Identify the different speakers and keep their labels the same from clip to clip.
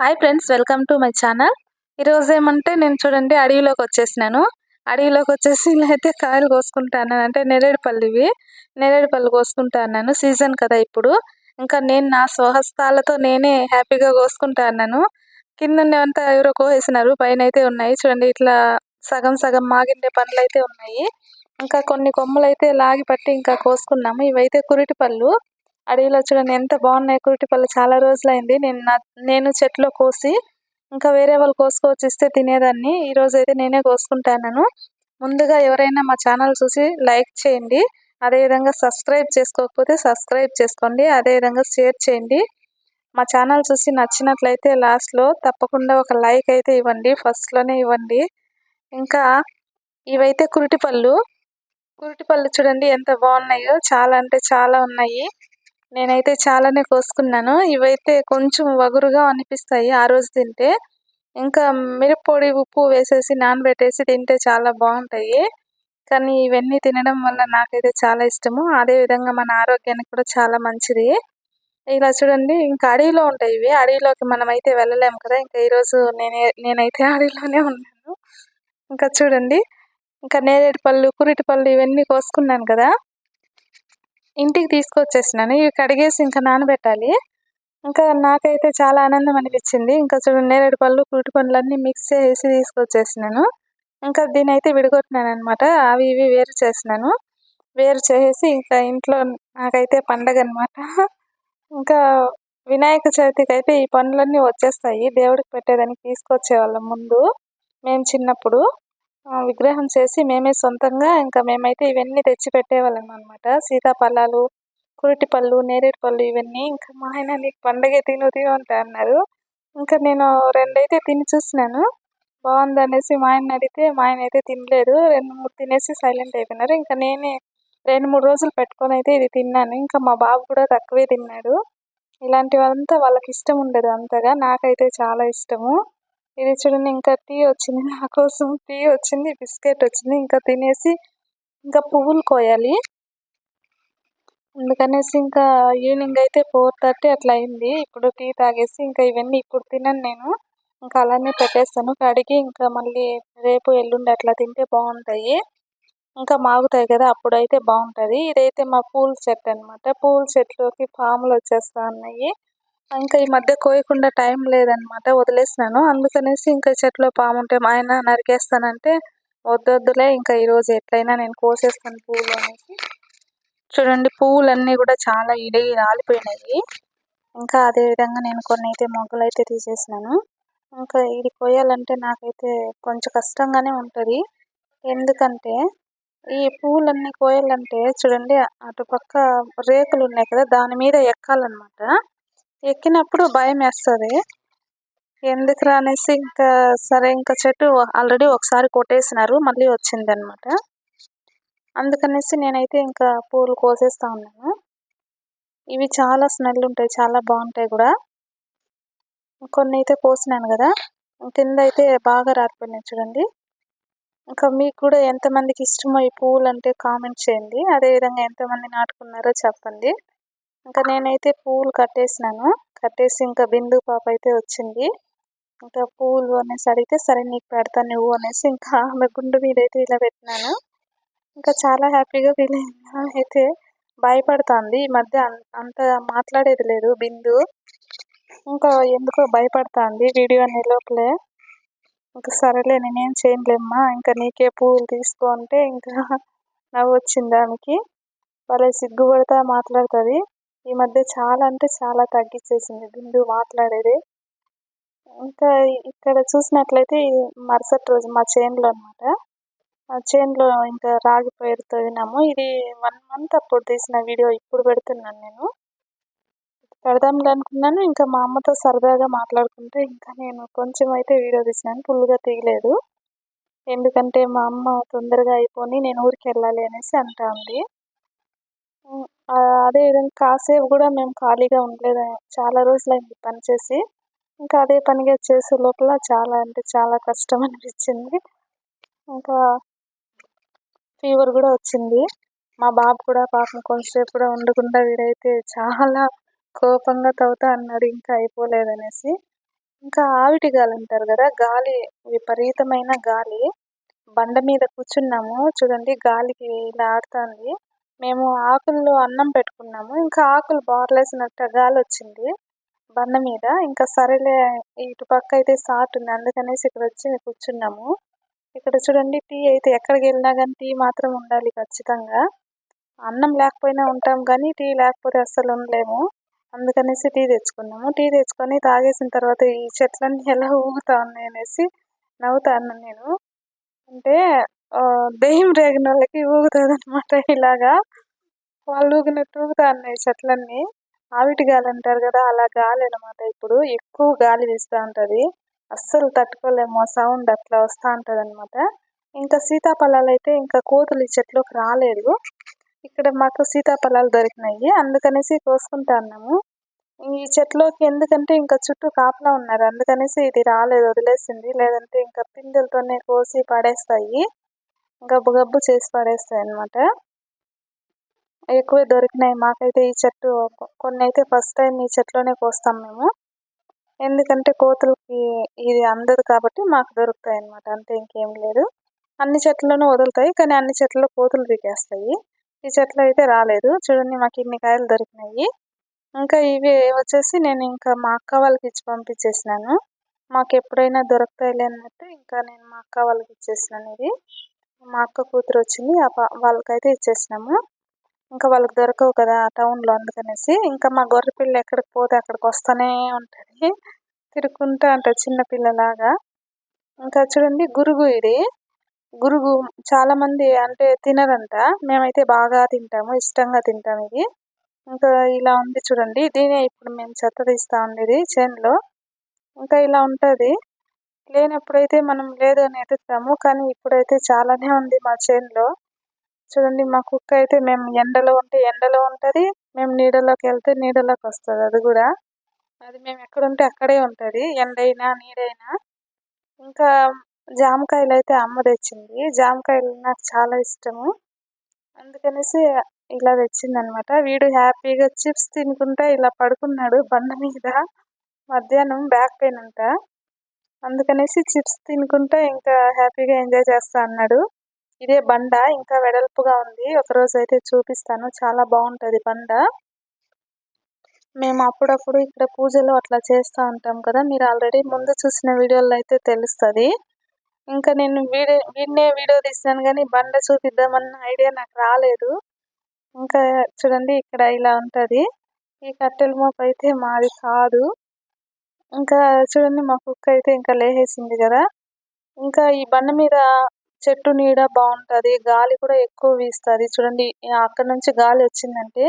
Speaker 1: Hi friends welcome to my channel ఈరోజు ఏమంటే నేను చూడండి అడవిలోకి వచ్చేసినాను. అడవిలోకి వచ్చేసి ఇలా అయితే కాయలు కోసుకుంటాను. అంటే నెరేడుపల్లి ఇవి. నెరేడుపల్లి కోసుకుంటా అన్నాను. సీజన్ కదా ఇప్పుడు. ఇంకా నేను నా స్వహస్తాలతో నేనే హ్యాపీగా కోసుకుంటా అన్నాను. కింద ఉండేవంతా ఎవరో కోసేసినారు. పైన అయితే ఉన్నాయి. చూడండి ఇట్లా సగం సగం మాగిండే పండ్లు అయితే ఉన్నాయి. ఇంకా కొన్ని కొమ్మలు అయితే లాగి పట్టి ఇంకా కోసుకున్నాము. ఇవైతే కురిటి పళ్ళు అడవిలో చూడండి ఎంత బాగున్నాయి కురిటి పళ్ళు. చాలా రోజులైంది. నేను నా నేను చెట్లో కోసి ఇంకా వేరే వాళ్ళు కోసుకొచ్చి ఇస్తే తినేదాన్ని. ఈరోజు అయితే నేనే కోసుకుంటాను ముందుగా ఎవరైనా మా ఛానల్ చూసి లైక్ చేయండి. అదేవిధంగా సబ్స్క్రైబ్ చేసుకోకపోతే సబ్స్క్రైబ్ చేసుకోండి. అదేవిధంగా షేర్ చేయండి. మా ఛానల్ చూసి నచ్చినట్లయితే లాస్ట్లో తప్పకుండా ఒక లైక్ అయితే ఇవ్వండి. ఫస్ట్లోనే ఇవ్వండి. ఇంకా ఇవైతే కురిటి పళ్ళు. కురిటి పళ్ళు చూడండి ఎంత బాగున్నాయో. చాలా అంటే చాలా ఉన్నాయి. నేనైతే చాలానే కోసుకున్నాను. ఇవైతే కొంచెం వగురుగా అనిపిస్తాయి ఆ రోజు తింటే. ఇంకా మిరప్పొడి ఉప్పు వేసేసి నానబెట్టేసి తింటే చాలా బాగుంటాయి. కానీ ఇవన్నీ తినడం వల్ల నాకైతే చాలా ఇష్టము. అదేవిధంగా మన ఆరోగ్యానికి కూడా చాలా మంచిది. ఇలా చూడండి ఇంకా అడవిలో ఉంటాయి ఇవి. అడవిలోకి మనం అయితే వెళ్ళలేము కదా. ఇంకా ఈరోజు నేనే నేనైతే అడవిలోనే ఉన్నాను. ఇంకా చూడండి ఇంకా నేరేడు పళ్ళు కురిటి పళ్ళు ఇవన్నీ కోసుకున్నాను కదా. ఇంటికి తీసుకొచ్చేసినాను. ఇవి కడిగేసి ఇంకా నానబెట్టాలి. ఇంకా నాకైతే చాలా ఆనందం అనిపించింది. ఇంకా చూడండి నేరేడు పళ్ళు కూటి పండ్లు అన్నీ మిక్స్ చేసి తీసుకొచ్చేసినాను. ఇంకా దీని అయితే విడగొట్టినాను అనమాట అవి ఇవి వేరు చేసినాను. వేరు చేసి ఇంకా ఇంట్లో నాకైతే పండగ అనమాట ఇంకా వినాయక చవితికి అయితే ఈ పనులన్నీ వచ్చేస్తాయి. దేవుడికి పెట్టేదానికి తీసుకొచ్చేవాళ్ళం ముందు. మేము చిన్నప్పుడు. విగ్రహం చేసి మేమే సొంతంగా ఇంకా మేమైతే ఇవన్నీ తెచ్చి పెట్టేవాళ్ళం అనమాట సీతాఫలాలు కురిటి పళ్ళు నేరేడు పళ్ళు ఇవన్నీ ఇంకా మా ఆయన నీకు పండగే తిను తిను అంటే అన్నారు. ఇంకా నేను రెండైతే తిని చూసినాను. బాగుంది అనేసి మా ఆయన అడిగితే మా ఆయన అయితే తినలేదు. రెండు మూడు తినేసి సైలెంట్ అయిపోయినారు. ఇంకా నేనే రెండు మూడు రోజులు పెట్టుకొని అయితే ఇది తిన్నాను. ఇంకా మా బాబు కూడా తక్కువే తిన్నాడు. ఇలాంటివంతా వాళ్ళకి ఇష్టం ఉండదు అంతగా. నాకైతే చాలా ఇష్టము. ఇది చూడండి ఇంకా టీ వచ్చింది. నా కోసం టీ వచ్చింది బిస్కెట్ వచ్చింది. ఇంకా తినేసి ఇంకా పువ్వులు కోయాలి. అందుకనేసి ఇంకా ఈవినింగ్ అయితే ఫోర్ థర్టీ అట్లా అయింది. ఇప్పుడు టీ తాగేసి ఇంకా ఇవన్నీ ఇప్పుడు తినను నేను. ఇంకా అలానే పెట్టేస్తాను. కడిగి ఇంకా మళ్ళీ రేపు ఎల్లుండి అట్లా తింటే బాగుంటాయి. ఇంకా మాగుతాయి కదా అప్పుడైతే బాగుంటుంది. ఇదైతే మా పూల చెట్టు అనమాట పూల చెట్లోకి పాములు వచ్చేస్తా ఉన్నాయి. ఇంకా ఈ మధ్య కోయకుండా టైం లేదనమాట వదిలేసినాను. అందుకనేసి ఇంకా చెట్లో పాము ఉంటే మా ఆయన నరికేస్తానంటే వద్దొద్దులే ఇంకా ఈరోజు ఎట్లయినా నేను కోసేస్తాను పువ్వులు అనేసి. చూడండి పువ్వులన్నీ కూడా చాలా ఇడిగి రాలిపోయినాయి. ఇంకా అదే విధంగా నేను కొన్ని అయితే మొగ్గలు అయితే తీసేసినాను. ఇంకా ఇది కోయాలంటే నాకైతే కొంచెం కష్టంగానే ఉంటుంది. ఎందుకంటే ఈ పువ్వులన్నీ కోయాలంటే చూడండి అటుపక్క రేకులు ఉన్నాయి కదా దాని మీద ఎక్కాలన్నమాట. ఎక్కినప్పుడు భయం వేస్తుంది ఎందుకురా అనేసి ఇంకా సరే ఇంకా చెట్టు ఆల్రెడీ ఒకసారి కొట్టేసినారు మళ్ళీ వచ్చింది అనమాట అందుకనేసి నేనైతే ఇంకా పూలు కోసేస్తా ఉన్నాను. ఇవి చాలా స్మెల్ ఉంటాయి చాలా బాగుంటాయి కూడా. కొన్ని అయితే కోసినాను కదా కింద అయితే బాగా రాలిపోయినాయి చూడండి. ఇంకా మీకు కూడా ఎంతమందికి ఇష్టమో ఈ పూలు అంటే కామెంట్ చేయండి. అదేవిధంగా ఎంతమంది నాటుకున్నారో చెప్పండి. ఇంకా నేనైతే పువ్వులు కట్టేసినాను. కట్టేసి ఇంకా బిందు పాప అయితే వచ్చింది. ఇంకా పువ్వులు అనేసి అడిగితే సరే నీకు పెడతాను నువ్వు అనేసి ఇంకా ఆమె గుండు మీద అయితే ఇలా పెట్టినాను. ఇంకా చాలా హ్యాపీగా ఫీల్ అయితే భయపడుతుంది. ఈ మధ్య అంత మాట్లాడేది లేదు బిందు. ఇంకా ఎందుకో భయపడుతుంది వీడియో అనే లోపలే. ఇంకా సరేలే నేనేం చేయలేమ్మా ఇంకా నీకే పువ్వులు తీసుకో అంటే ఇంకా నవ్వు వచ్చింది దానికి భలే సిగ్గుపడతా మాట్లాడుతుంది. ఈ మధ్య చాలా అంటే చాలా తగ్గించేసింది బిందు మాట్లాడేది. ఇంకా ఇక్కడ చూసినట్లయితే మరుసటి రోజు మా చేనులో అనమాట ఆ చేనులో ఇంకా రాగి పైరు తవ్వినాము ఇది వన్ మంత్ అప్పుడు తీసిన వీడియో. ఇప్పుడు పెడుతున్నాను నేను. పెడదాంలే అనుకున్నాను. ఇంకా మా అమ్మతో సరదాగా మాట్లాడుకుంటే ఇంకా నేను కొంచెం అయితే వీడియో తీసినాను. ఫుల్గా తీయలేదు. ఎందుకంటే మా అమ్మ తొందరగా అయిపోయి నేను ఊరికి వెళ్ళాలి అనేసి అంటా ఉంది. అదే విధంగా కాసేపు కూడా మేము ఖాళీగా ఉండలేదు? చాలా రోజులైంది పని చేసి. ఇంకా అదే పనిగా చేసే లోపల చాలా అంటే చాలా కష్టం అనిపించింది. ఇంకా ఫీవర్ కూడా వచ్చింది. మా బాబు కూడా పాపం కొంచెంసేపు కూడా ఉండకుండా వీడైతే చాలా కోపంగా తవ్వుతా అన్నాడు ఇంకా అయిపోలేదనేసి. ఇంకా ఆవిటి గాలి అంటారు కదా గాలి విపరీతమైన గాలి. బండ మీద కూర్చున్నాము. చూడండి గాలికి ఇలా ఆడుతుంది. మేము ఆకుల్లో అన్నం పెట్టుకున్నాము. ఇంకా ఆకులు బార్లేసినట్టు గాలి వచ్చింది బండ మీద. ఇంకా సరేలే ఇటు పక్క అయితే సాట్ ఉంది. అందుకనేసి ఇక్కడ వచ్చి కూర్చున్నాము. ఇక్కడ చూడండి టీ అయితే ఎక్కడికి వెళ్ళినా కానీ టీ మాత్రం ఉండాలి ఖచ్చితంగా. అన్నం లేకపోయినా ఉంటాం కానీ టీ లేకపోతే అస్సలు ఉండలేము. అందుకనేసి టీ తెచ్చుకున్నాము. టీ తెచ్చుకొని తాగేసిన తర్వాత ఈ చెట్లన్నీ ఎలా ఊగుతా ఉన్నాయి అనేసి నవ్వుతాను నేను. అంటే దెయ్యం రేగిన వాళ్ళకి ఊగుతుంది అనమాట ఇలాగా. వాళ్ళు ఊగినట్టు ఊగుతా ఉన్నాయి చెట్లన్నీ. ఆవిటి గాలి అంటారు కదా అలా గాలి అనమాట ఇప్పుడు. ఎక్కువ గాలి వీస్తూ ఉంటుంది. అస్సలు తట్టుకోలేము ఆ సౌండ్ అట్లా వస్తూ ఉంటుంది అనమాట ఇంకా సీతాఫలాలు అయితే ఇంకా కోతులు ఈ చెట్లోకి రాలేదు. ఇక్కడ మాకు సీతాఫలాలు దొరికినాయి. అందుకనేసి కోసుకుంటా ఉన్నాము. ఈ చెట్లోకి ఎందుకంటే ఇంకా చుట్టూ కాపలా ఉన్నారు. అందుకనేసి ఇది రాలేదు వదిలేసింది. లేదంటే ఇంకా పిందెలతోనే కోసి పడేస్తాయి. గబ్బు గబ్బు చేసి పడేస్తాయి అనమాట ఎక్కువ దొరికినాయి. మాకైతే ఈ చెట్టు కొన్ని అయితే ఫస్ట్ టైం ఈ చెట్లోనే కోస్తాం మేము. ఎందుకంటే కోతులకి ఇది అందదు కాబట్టి మాకు దొరుకుతాయి అనమాట అంతే ఇంకేం లేదు. అన్ని చెట్లను వదులుతాయి. కానీ అన్ని చెట్లలో కోతులు పీకేస్తాయి. ఈ చెట్లు అయితే రాలేదు. చూడండి మాకు ఇన్ని కాయలు దొరికినాయి. ఇంకా ఇవి వచ్చేసి నేను ఇంకా మా అక్క వాళ్ళకి ఇచ్చి పంపించేసినాను. మాకు ఎప్పుడైనా దొరుకుతాయిలే లేనట్టు ఇంకా నేను మా అక్క వాళ్ళకి ఇచ్చేసినాను ఇది. మా అక్క కూతురు వచ్చింది వాళ్ళకైతే ఇచ్చేసినాము. ఇంకా వాళ్ళకి దొరకవు కదా టౌన్లో అందుకనేసి ఇంకా మా గొర్రె పిల్ల ఎక్కడికి పోతే అక్కడికి వస్తూనే ఉంటుంది. తిరుక్కుంటూ అంట చిన్న పిల్లలాగా. ఇంకా చూడండి గురుగు ఇది. గురుగు చాలామంది అంటే తినరంట. మేమైతే బాగా తింటాము ఇష్టంగా తింటాము ఇది. ఇంకా ఇలా ఉంది చూడండి. దీనే ఇప్పుడు మేము చెత్త తీస్తూ ఉండేది చేనులో. ఇంకా ఇలా ఉంటుంది. లేనప్పుడైతే మనం లేదు అని ఎదుగుతాము కానీ ఇప్పుడైతే చాలానే ఉంది మా చేనులో చూడండి మా కుక్క అయితే మేము ఎండలో ఉంటే ఎండలో ఉంటుంది మేము నీడలోకి వెళ్తే నీడలోకి వస్తుంది అది కూడా. అది మేము ఎక్కడుంటే అక్కడే ఉంటుంది ఎండైనా నీడైనా. ఇంకా జామకాయలు అయితే అమ్మ తెచ్చింది. జామకాయలు నాకు చాలా ఇష్టము. అందుకనేసి ఇలా తెచ్చిందనమాట. వీడు హ్యాపీగా చిప్స్ తినుకుంటా ఇలా పడుకున్నాడు బండ మీద. మధ్యాహ్నం బ్యాక్ పెయిన్ అంట. అందుకనేసి చిప్స్ తినుకుంటా ఇంకా హ్యాపీగా ఎంజాయ్ చేస్తా అన్నాడు. ఇదే బండ ఇంకా వెడల్పుగా ఉంది. ఒకరోజు అయితే చూపిస్తాను. చాలా బాగుంటుంది బండ. మేము అప్పుడప్పుడు ఇక్కడ పూజలు అట్లా చేస్తూ ఉంటాం కదా. మీరు ఆల్రెడీ ముందు చూసిన వీడియోలో అయితే తెలుస్తుంది. ఇంకా నేను వీడియో వీడినే వీడియో తీస్తాను కానీ బండ చూపిద్దామన్న ఐడియా నాకు రాలేదు. ఇంకా చూడండి ఇక్కడ ఇలా ఉంటుంది. ఈ కట్టెల మోపు అయితే మాది కాదు. ఇంకా చూడండి మా కుక్క అయితే ఇంకా లేచేసింది కదా. ఇంకా ఈ బండ మీద చెట్టు నీడ బాగుంటుంది. గాలి కూడా ఎక్కువ వీస్తుంది. చూడండి అక్కడ నుంచి గాలి వచ్చిందంటే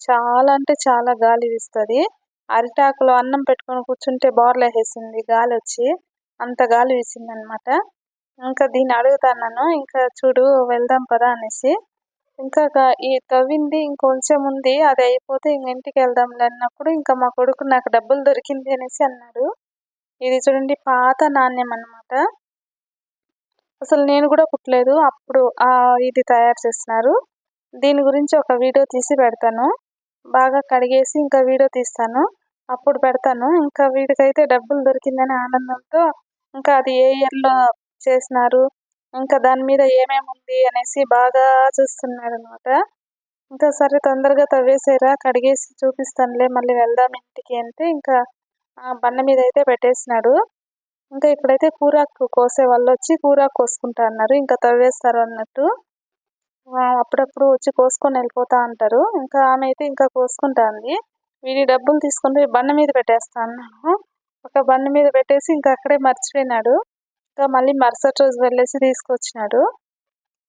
Speaker 1: చాలా అంటే చాలా గాలి వీస్తుంది. అరిటాకులో అన్నం పెట్టుకొని కూర్చుంటే బోర్లేసేసింది గాలి వచ్చి అంత గాలి వీసింది అనమాట ఇంకా దీన్ని అడుగుతాను ఇంకా చూడు వెళ్దాం పదా అనేసి. ఇంకా ఈ తవ్వింది ఇంకొంచెం ఉంది అది అయిపోతే ఇంక ఇంటికి వెళ్దాం అన్నప్పుడు ఇంకా మా కొడుకు నాకు డబ్బులు దొరికింది అనేసి అన్నాడు. ఇది చూడండి పాత నాణ్యం అనమాట అసలు నేను కూడా పుట్టలేదు అప్పుడు ఇది తయారు చేస్తున్నారు. దీని గురించి ఒక వీడియో తీసి పెడతాను. బాగా కడిగేసి ఇంకా వీడియో తీస్తాను. అప్పుడు పెడతాను. ఇంకా వీడికైతే డబ్బులు దొరికిందని ఆనందంతో ఇంకా అది ఏ ఇయర్లో చేసినారు ఇంకా దాని మీద ఏమేమి ఉంది అనేసి బాగా చూస్తున్నాడు అనమాట ఇంకా సరే తొందరగా తవ్వేసేరా కడిగేసి చూపిస్తానులే మళ్ళీ వెళ్దాం ఇంటికి అంటే ఇంకా బండ మీద అయితే పెట్టేసినాడు. ఇంకా ఇక్కడైతే కూరాకు కోసే వాళ్ళు వచ్చి కూరాకు కోసుకుంటా అన్నారు. ఇంకా తవ్వేస్తారు అన్నట్టు. అప్పుడప్పుడు వచ్చి కోసుకొని వెళ్ళిపోతా అంటారు. ఇంకా ఆమె అయితే ఇంకా కోసుకుంటా ఉంది వీడి డబ్బులు తీసుకుని బండ మీద పెట్టేస్తా అన్నాను. ఒక బండ మీద పెట్టేసి ఇంకా అక్కడే మర్చిపోయినాడు. ఇంకా మళ్ళీ మరుసటి రోజు వెళ్ళేసి తీసుకొచ్చినాడు.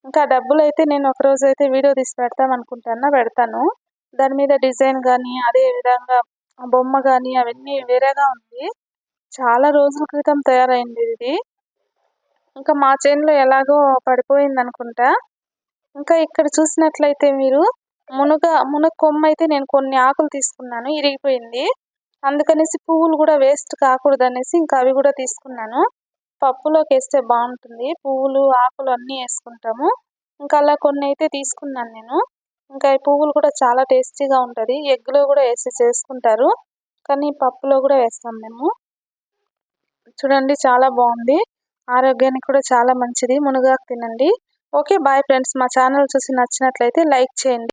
Speaker 1: ఇంకా డబ్బులు అయితే నేను ఒక రోజు అయితే వీడియో తీసి పెడతాం అనుకుంటాను పెడతాను. దాని మీద డిజైన్ కానీ అదే విధంగా బొమ్మ కానీ అవన్నీ వేరేగా ఉంది. చాలా రోజుల క్రితం తయారైంది ఇది. ఇంకా మా చేనులో ఎలాగో పడిపోయింది అనుకుంటా. ఇంకా ఇక్కడ చూసినట్లయితే మీరు మునగ మునగ కొమ్మ అయితే నేను కొన్ని ఆకులు తీసుకున్నాను ఇరిగిపోయింది. అందుకనేసి పువ్వులు కూడా వేస్ట్ కాకూడదు అనేసి ఇంకా అవి కూడా తీసుకున్నాను. పప్పులోకి వేస్తే బాగుంటుంది పువ్వులు ఆకులు అన్నీ వేసుకుంటాము ఇంకా అలా కొన్ని అయితే తీసుకున్నాను నేను. ఇంకా ఈ పువ్వులు కూడా చాలా టేస్టీగా ఉంటుంది. ఎగ్లో కూడా వేసి చేసుకుంటారు. కానీ పప్పులో కూడా వేస్తాం మేము. చూడండి చాలా బాగుంది ఆరోగ్యానికి కూడా చాలా మంచిది. మునగాకు తినండి. Okay bye friends. మా ఛానల్ చూసి నచ్చినట్లయితే లైక్ చేయండి.